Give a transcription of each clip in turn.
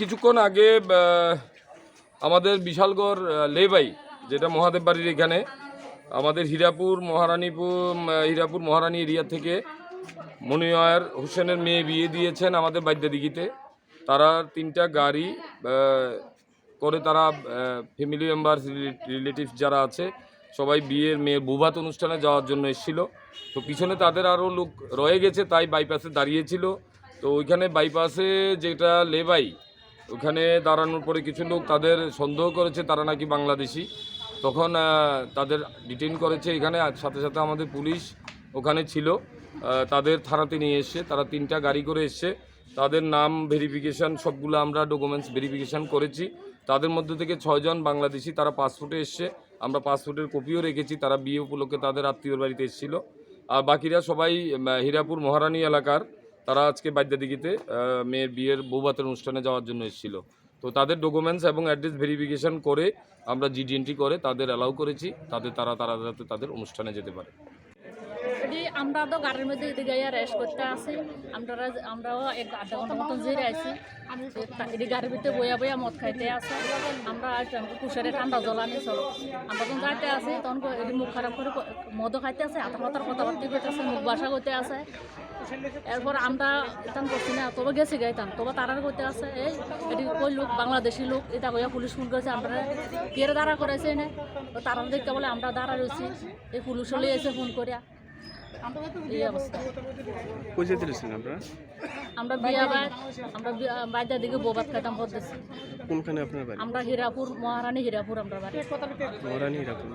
কিছুক্ষণ আগে আমাদের বিশালগড় লেবাই, যেটা মহাদেব বাড়ির এখানে, আমাদের হীরাপুর মহারানীপুর হীরাপুর মহারানী এরিয়া থেকে মনিয়ার হোসেনের মেয়ে বিয়ে দিয়েছেন আমাদের বাদ্যাদিঘিতে তারা তিনটা গাড়ি করে তারা ফ্যামিলি মেম্বার রিলেটিভ যারা আছে, সবাই বিয়ের মেয়ের বুভাত অনুষ্ঠানে যাওয়ার জন্য এসেছিল। তো পিছনে তাদের আরও লোক রয়ে গেছে, তাই বাইপাসে দাঁড়িয়েছিল। তো ওইখানে বাইপাসে যেটা লেবাই ওখানে দাঁড়ানোর পরে কিছু লোক তাদের সন্দেহ করেছে, তারা নাকি বাংলাদেশি। তখন তাদের ডিটেন করেছে এখানে সাথে সাথে আমাদের পুলিশ ওখানে ছিল। তাদের থানাতে নিয়ে এসছে তারা তিনটা গাড়ি করে এসছে। তাদের নাম ভেরিফিকেশন সবগুলো আমরা ডকুমেন্টস ভেরিফিকেশন করেছি। তাদের মধ্যে থেকে ছয়জন বাংলাদেশি, তারা পাসপোর্টে এসছে। আমরা পাসপোর্টের কপিও রেখেছি, তারা বিয়ে উপলক্ষে তাদের আত্মীয়র বাড়িতে এসেছিল। আর বাকিরা সবাই হীরাপুর মহারানী এলাকার। তারা আজকে বাদ্যাদিঘিতে মেয়ের বিয়ের বৌভাতের অনুষ্ঠানে যাওয়ার জন্য এসেছিল। তো তাদের ডকুমেন্টস এবং অ্যাড্রেস ভেরিফিকেশন করে আমরা জিডিএনটি করে তাদের অ্যালাউ করেছি তাদের তারা তারা তাদের অনুষ্ঠানে যেতে পারে। এটি আমরা তো গাড়ির মধ্যে এদিকে রেস্ট করতে আসি। আমরা আমরাও এক আধা ঘণ্টা মতন জিরে আছি এটি গাড়ির ভিতরে বইয়া বইয়া মদ খাইতে আসে। আমরা কুশারে ঠান্ডা জল আনি চলো। আমরা তখন যাইতে আসি, তখন এটি মুখ খারাপ করে মদও খাইতে আছে আতার মাতার কথাবার্তা করতেছে মুখ বাসা করতে আছে এরপর আমরা ইতান করছি না, তবে গেছি গাইতাম তবে তারার করতে আছে এই, এটি কই লোক? বাংলাদেশি লোক? এটা কইয়া পুলিশ ফোন করেছে আমরা কে দাঁড়া করেছে এনে? তারা দেখতে বলে, আমরা দাঁড়া রয়েছি। এই পুলিশ হলে এসে ফোন করিয়া কই যেতে আপনারা? আমরা বিয়া আমরা বাইদার দিকে বৌবাদ খাইতাম করতেছি কোনখানে আপনার বাড়ি? আমরা হীরাপুর মহারানী হীরাপুর আমরা বাড়ি। মহারানী এরকম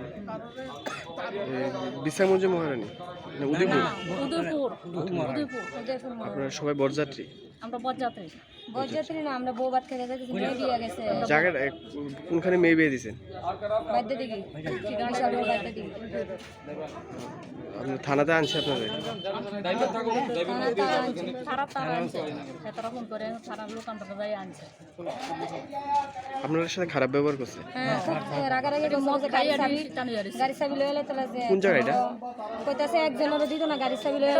বিশামঞ্জ মহারানী? উদয়পুর? উদয়পুর। উদয়পুর। আপনারা সবাই বরযাত্রী? আমরা বরযাত্রী। বরযাত্রী না আমরা বউ ভাত খেতে গেছি মেয়ে গেছে। জায়গাটা কোনখানে মেয়ে বিয়ে দিয়েছেন? দিকে। থানাতে আনছে আপনাদের? আপনাদের সাথে খারাপ ব্যবহার করছে? কোন জায়গা এটা? কইতাছে একজনের দিত না গাড়ি চাবি লয়ে